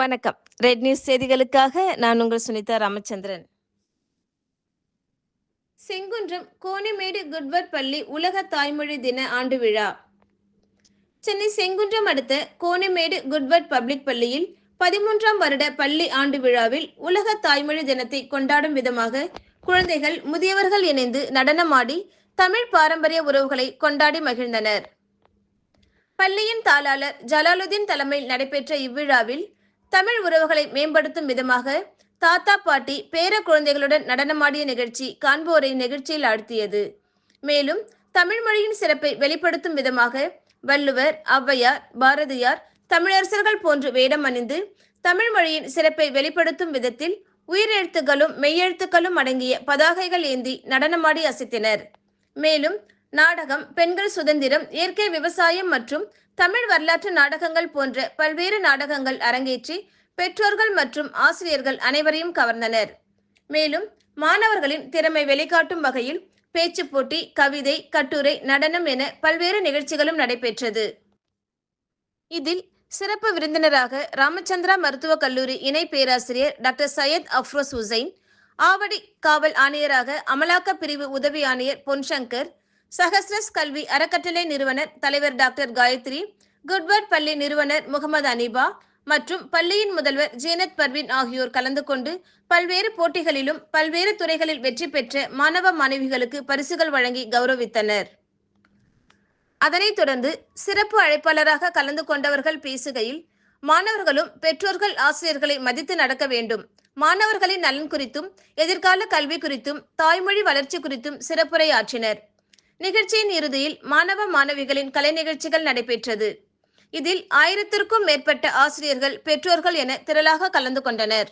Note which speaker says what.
Speaker 1: வணக்கம். Red news செய்திகளுக்காக நான் உங்கள் சுனிதா ராமச்சந்திரன். செங்குன்றம் கோணிமேடு குட்வர் பள்ளி உலக தாய்மொழி தின ஆண்டு விழா. சென்னை செங்குன்றம் அடுத்த கோணிமேடு குட்வர்ட் பப்ளிக் பள்ளியில் பதிமூன்றாம் வருட பள்ளி ஆண்டு விழாவில் உலக தாய்மொழி தினத்தை கொண்டாடும் விதமாக குழந்தைகள் முதியவர்கள் இணைந்து நடனமாடி தமிழ் பாரம்பரிய உறவுகளை கொண்டாடி மகிழ்ந்தனர். பள்ளியின் தாளாளர் ஜலாலுதீன் தலைமையில் நடைபெற்ற இவ்விழாவில் தமிழ் உறவுகளை மேம்படுத்தும் விதமாக தாத்தா பாட்டி பேர குழந்தைகளுடன் நடனமாடிய நிகழ்ச்சி காண்போரை நிகழ்ச்சியில் ஆழ்த்தியது. மேலும் தமிழ் மொழியின் சிறப்பை வெளிப்படுத்தும் விதமாக வள்ளுவர் ஔவையார் பாரதியார் தமிழரசர்கள் போன்று வேடம் அணிந்து தமிழ் மொழியின் சிறப்பை வெளிப்படுத்தும் விதத்தில் உயிரெழுத்துக்களும் மெய்யெழுத்துக்களும் அடங்கிய பதாகைகள் ஏந்தி நடனமாடி அசைத்தனர். மேலும் நாடகம் பெண்கள் சுதந்திரம் இயற்கை விவசாயம் மற்றும் தமிழ் வரலாற்று நாடகங்கள் போன்ற பல்வேறு நாடகங்கள் அரங்கேற்றி பெற்றோர்கள் மற்றும் ஆசிரியர்கள் அனைவரையும் கவர்ந்தனர். மேலும் மாணவர்களின் திறமை வெளிக்காட்டும் வகையில் பேச்சு போட்டி கவிதை கட்டுரை நடனம் என பல்வேறு நிகழ்ச்சிகளும் நடைபெற்றது. இதில் சிறப்பு விருந்தினராக ராமச்சந்திரா மருத்துவக் கல்லூரி இணை பேராசிரியர் டாக்டர் சையத் அஃப்ரோஸ் ஹுசைன் ஆவடி காவல் ஆணையராக அமலாக்க பிரிவு உதவி ஆணையர் பொன்சங்கர் சஹஸ்ரஸ் கல்வி அறக்கட்டளை நிறுவனர் தலைவர் டாக்டர் காயத்ரி குட்வர்ட் பள்ளி நிறுவனர் முகமது அனிபா மற்றும் பள்ளியின் முதல்வர் ஜேனத் பர்வீன் ஆகியோர் கலந்து கொண்டு பல்வேறு போட்டிகளிலும் பல்வேறு துறைகளில் வெற்றி பெற்ற மாணவ மாணவிகளுக்கு பரிசுகள் வழங்கி கௌரவித்தனர். அதனைத் தொடர்ந்து சிறப்பு அழைப்பாளராக கலந்து கொண்டவர்கள் பேசுகையில் மாணவர்களும் பெற்றோர்கள் ஆசிரியர்களை மதித்து நடக்க வேண்டும். மாணவர்களின் நலன் குறித்தும் எதிர்கால கல்வி குறித்தும் தாய்மொழி வளர்ச்சி குறித்தும் சிறப்புரை ஆற்றினர் நிகழ்ச்சியின் இறுதியில் மாணவ மாணவிகளின் கலை நிகழ்ச்சிகள் நடைபெற்றது. இதில் ஆயிரத்திற்கும் மேற்பட்ட ஆசிரியர்கள் பெற்றோர்கள் என திரளாக கலந்து கொண்டனர்.